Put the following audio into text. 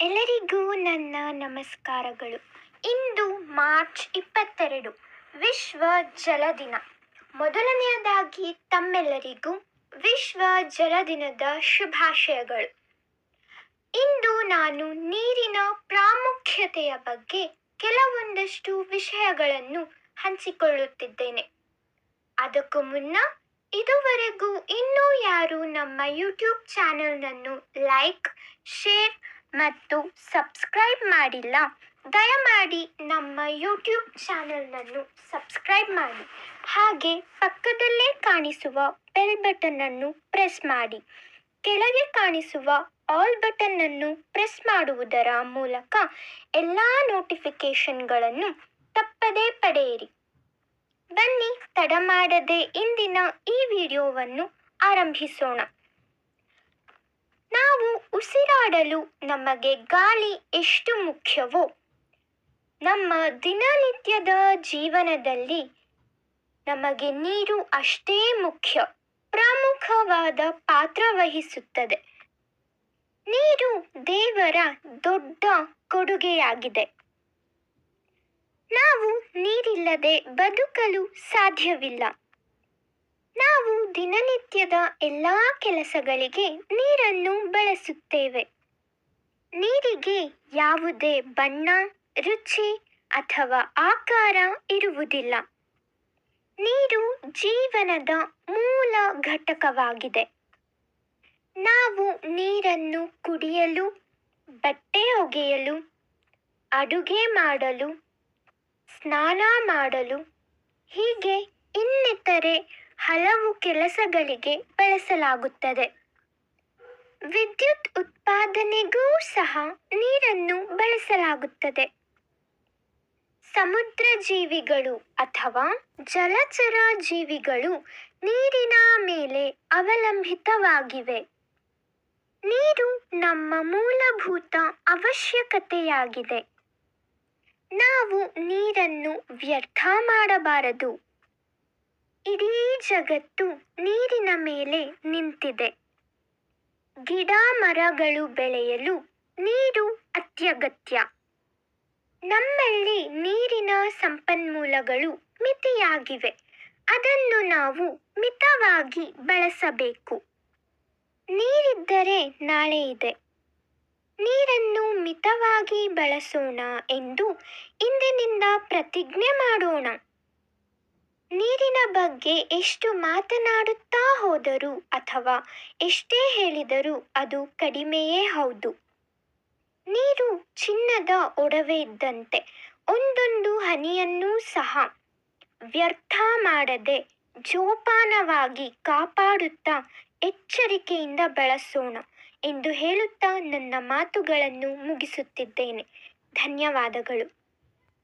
ಎಲ್ಲರಿಗೂ ನನ್ನ ನಮಸ್ಕಾರಗಳು. ಇಂದು ಮಾರ್ಚ್ ಇಪ್ಪತ್ತೆರಡು, ವಿಶ್ವ ಜಲ ದಿನ. ಮೊದಲನೆಯದಾಗಿ ತಮ್ಮೆಲ್ಲರಿಗೂ ವಿಶ್ವ ಜಲ ದಿನದ ಶುಭಾಶಯಗಳು. ಇಂದು ನಾನು ನೀರಿನ ಪ್ರಾಮುಖ್ಯತೆಯ ಬಗ್ಗೆ ಕೆಲವೊಂದಷ್ಟು ವಿಷಯಗಳನ್ನು ಹಂಚಿಕೊಳ್ಳುತ್ತಿದ್ದೇನೆ. ಅದಕ್ಕೂ ಮುನ್ನ ಇದುವರೆಗೂ ಇನ್ನೂ ಯಾರು ನಮ್ಮ ಯೂಟ್ಯೂಬ್ ಚಾನೆಲ್ನನ್ನು ಲೈಕ್, ಶೇರ್ ಮತ್ತು ಸಬ್ಸ್ಕ್ರೈಬ್ ಮಾಡಿಲ್ಲ, ದಯಮಾಡಿ ನಮ್ಮ ಯೂಟ್ಯೂಬ್ ಚಾನೆಲ್ನನ್ನು ಸಬ್ಸ್ಕ್ರೈಬ್ ಮಾಡಿ. ಹಾಗೆ ಪಕ್ಕದಲ್ಲೇ ಕಾಣಿಸುವ ಬೆಲ್ ಬಟನ್ನನ್ನು ಪ್ರೆಸ್ ಮಾಡಿ. ಕೆಳಗೆ ಕಾಣಿಸುವ ಆಲ್ ಬಟನ್ನನ್ನು ಪ್ರೆಸ್ ಮಾಡುವುದರ ಮೂಲಕ ಎಲ್ಲ ನೋಟಿಫಿಕೇಷನ್ಗಳನ್ನು ತಪ್ಪದೇ ಪಡೆಯಿರಿ. ಬನ್ನಿ, ತಡ ಮಾಡದೆ ಇಂದಿನ ಈ ವಿಡಿಯೋವನ್ನು ಆರಂಭಿಸೋಣ. ನಾವು ಉಸಿರಾಡಲು ನಮಗೆ ಗಾಳಿ ಎಷ್ಟು ಮುಖ್ಯವೋ, ನಮ್ಮ ದಿನನಿತ್ಯದ ಜೀವನದಲ್ಲಿ ನಮಗೆ ನೀರು ಅಷ್ಟೇ ಮುಖ್ಯ, ಪ್ರಮುಖವಾದ ಪಾತ್ರ ವಹಿಸುತ್ತದೆ. ನೀರು ದೇವರ ದೊಡ್ಡ ಕೊಡುಗೆಯಾಗಿದೆ. ನಾವು ನೀರಿಲ್ಲದೆ ಬದುಕಲು ಸಾಧ್ಯವಿಲ್ಲ. ನಾವು ದಿನನಿತ್ಯದ ಎಲ್ಲ ಕೆಲಸಗಳಿಗೆ ನೀರನ್ನು ಬಳಸುತ್ತೇವೆ. ನೀರಿಗೆ ಯಾವುದೇ ಬಣ್ಣ, ರುಚಿ ಅಥವಾ ಆಕಾರ ಇರುವುದಿಲ್ಲ. ನೀರು ಜೀವನದ ಮೂಲ ಘಟಕವಾಗಿದೆ. ನಾವು ನೀರನ್ನು ಕುಡಿಯಲು, ಬಟ್ಟೆ ಒಗೆಯಲು, ಅಡುಗೆ ಮಾಡಲು, ಸ್ನಾನ ಮಾಡಲು, ಹೀಗೆ ಇನ್ನಿತರೆ ಹಲವು ಕೆಲಸಗಳಿಗೆ ಬಳಸಲಾಗುತ್ತದೆ. ವಿದ್ಯುತ್ ಉತ್ಪಾದನೆಗೂ ಸಹ ನೀರನ್ನು ಬಳಸಲಾಗುತ್ತದೆ. ಸಮುದ್ರ ಜೀವಿಗಳು ಅಥವಾ ಜಲಚರ ಜೀವಿಗಳು ನೀರಿನ ಮೇಲೆ ಅವಲಂಬಿತವಾಗಿವೆ. ನೀರು ನಮ್ಮ ಮೂಲಭೂತ ಅವಶ್ಯಕತೆಯಾಗಿದೆ. ನಾವು ನೀರನ್ನು ವ್ಯರ್ಥ ಮಾಡಬಾರದು. ಜಗತ್ತು ನೀರಿನ ಮೇಲೆ ನಿಂತಿದೆ. ಗಿಡ ಮರಗಳು ಬೆಳೆಯಲು ನೀರು ಅತ್ಯಗತ್ಯ. ನಮ್ಮಲ್ಲಿ ನೀರಿನ ಸಂಪನ್ಮೂಲಗಳು ಮಿತಿಯಾಗಿವೆ. ಅದನ್ನು ನಾವು ಮಿತವಾಗಿ ಬಳಸಬೇಕು. ನೀರಿದ್ದರೆ ನಾಳೆ ಇದೆ. ನೀರನ್ನು ಮಿತವಾಗಿ ಬಳಸೋಣ ಎಂದು ಇಂದಿನಿಂದ ಪ್ರತಿಜ್ಞೆ ಮಾಡೋಣ. ನೀರಿನ ಬಗ್ಗೆ ಎಷ್ಟು ಮಾತನಾಡುತ್ತಾ ಹೋದರೂ ಅಥವಾ ಎಷ್ಟೇ ಹೇಳಿದರೂ ಅದು ಕಡಿಮೆಯೇ ಹೌದು. ನೀರು ಚಿನ್ನದ ಒಡವೆ ಇದ್ದಂತೆ ಒಂದೊಂದು ಹನಿಯನ್ನೂ ಸಹ ವ್ಯರ್ಥ ಮಾಡದೆ ಜೋಪಾನವಾಗಿ ಕಾಪಾಡುತ್ತಾ ಎಚ್ಚರಿಕೆಯಿಂದ ಬಳಸೋಣ ಎಂದು ಹೇಳುತ್ತಾ ನನ್ನ ಮಾತುಗಳನ್ನು ಮುಗಿಸುತ್ತಿದ್ದೇನೆ. ಧನ್ಯವಾದಗಳು.